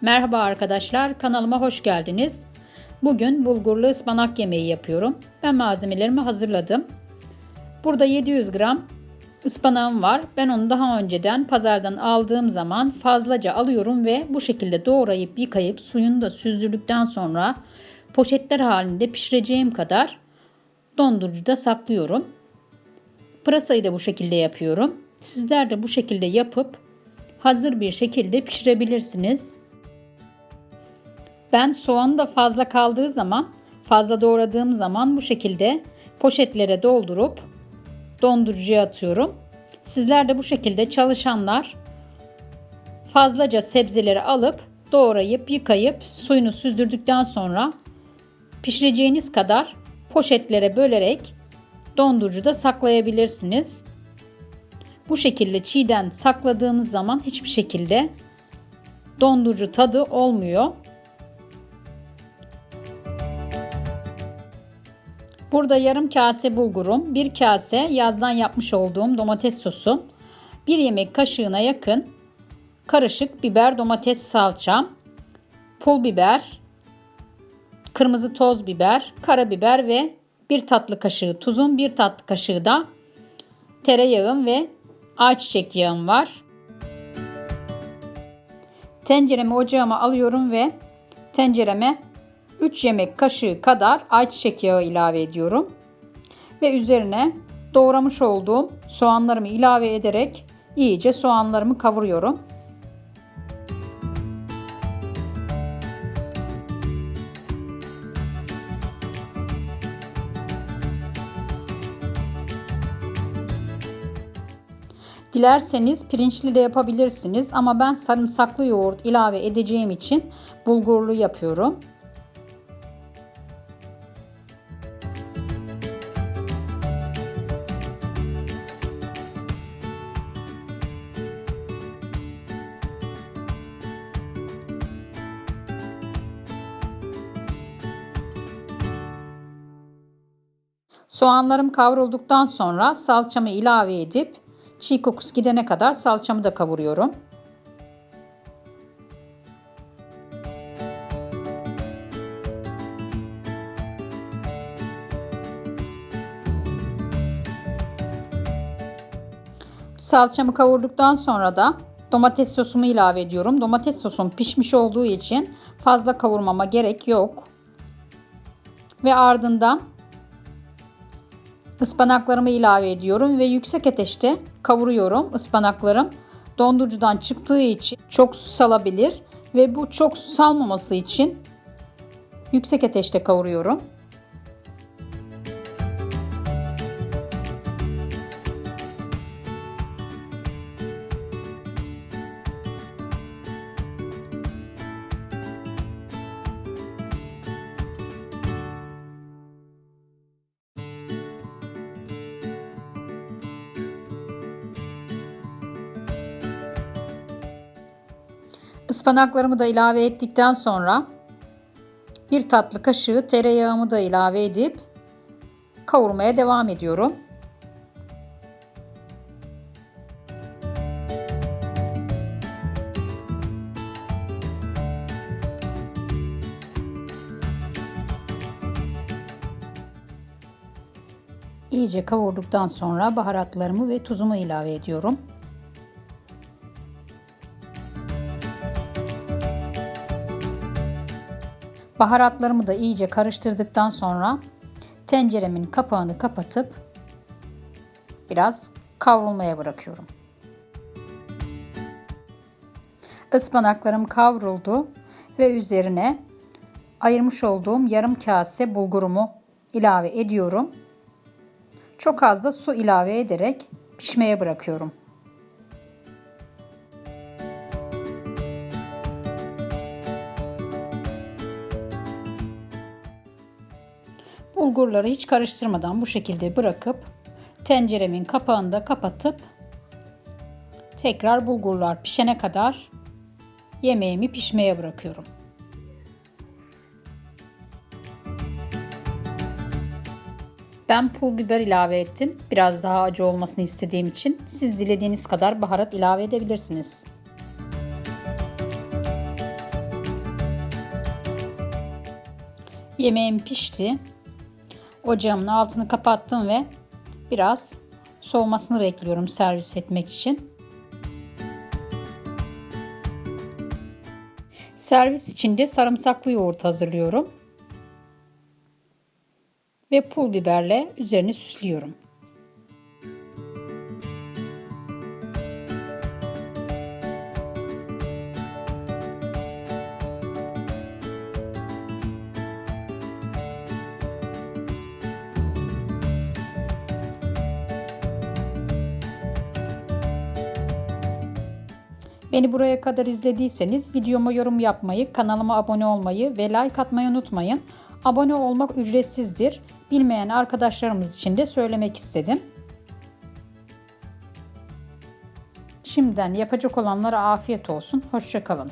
Merhaba arkadaşlar, kanalıma hoş geldiniz. Bugün bulgurlu ıspanak yemeği yapıyorum. Ben malzemelerimi hazırladım. Burada 700 gram ıspanağım var. Ben onu daha önceden pazardan aldığım zaman fazlaca alıyorum ve bu şekilde doğrayıp yıkayıp suyunu da süzdürdükten sonra poşetler halinde pişireceğim kadar dondurucuda saklıyorum. Pırasayı da bu şekilde yapıyorum. Sizler de bu şekilde yapıp hazır bir şekilde pişirebilirsiniz. Ben soğanı da fazla kaldığı zaman, fazla doğradığım zaman bu şekilde poşetlere doldurup dondurucuya atıyorum. Sizler de bu şekilde çalışanlar fazlaca sebzeleri alıp doğrayıp yıkayıp suyunu süzdürdükten sonra pişireceğiniz kadar poşetlere bölerek dondurucuda saklayabilirsiniz. Bu şekilde çiğden sakladığımız zaman hiçbir şekilde dondurucu tadı olmuyor. Burada yarım kase bulgurum, bir kase yazdan yapmış olduğum domates sosu, bir yemek kaşığına yakın karışık biber domates salçam, pul biber, kırmızı toz biber, karabiber ve bir tatlı kaşığı tuzum, bir tatlı kaşığı da tereyağım ve ayçiçek yağım var. Tenceremi ocağıma alıyorum ve tencereme 3 yemek kaşığı kadar ayçiçek yağı ilave ediyorum. Ve üzerine doğramış olduğum soğanlarımı ilave ederek iyice soğanlarımı kavuruyorum. Dilerseniz pirinçli de yapabilirsiniz ama ben sarımsaklı yoğurt ilave edeceğim için bulgurlu yapıyorum. Soğanlarım kavrulduktan sonra salçamı ilave edip çiğ kokusu gidene kadar salçamı da kavuruyorum. Salçamı kavurduktan sonra da domates sosumu ilave ediyorum. Domates sosum pişmiş olduğu için fazla kavurmama gerek yok. Ve ardından Ispanaklarımı ilave ediyorum ve yüksek ateşte kavuruyorum ıspanaklarım. Dondurucudan çıktığı için çok su salabilir ve bu çok su salmaması için yüksek ateşte kavuruyorum. Ispanaklarımı da ilave ettikten sonra bir tatlı kaşığı tereyağımı da ilave edip kavurmaya devam ediyorum. İyice kavurduktan sonra baharatlarımı ve tuzumu ilave ediyorum. Baharatlarımı da iyice karıştırdıktan sonra tenceremin kapağını kapatıp biraz kavrulmaya bırakıyorum. Ispanaklarım kavruldu ve üzerine ayırmış olduğum yarım kase bulgurumu ilave ediyorum. Çok az da su ilave ederek pişmeye bırakıyorum. bulgurları hiç karıştırmadan bu şekilde bırakıp tenceremin kapağını da kapatıp tekrar bulgurlar pişene kadar yemeğimi pişmeye bırakıyorum. Ben pul biber ilave ettim. Biraz daha acı olmasını istediğim için siz dilediğiniz kadar baharat ilave edebilirsiniz. Yemeğim pişti. Ocağımın altını kapattım ve biraz soğumasını bekliyorum servis etmek için. Servis için de sarımsaklı yoğurt hazırlıyorum. Ve pul biberle üzerini süslüyorum. Beni buraya kadar izlediyseniz videoma yorum yapmayı, kanalıma abone olmayı ve like atmayı unutmayın. Abone olmak ücretsizdir. Bilmeyen arkadaşlarımız için de söylemek istedim. Şimdiden yapacak olanlara afiyet olsun. Hoşçakalın.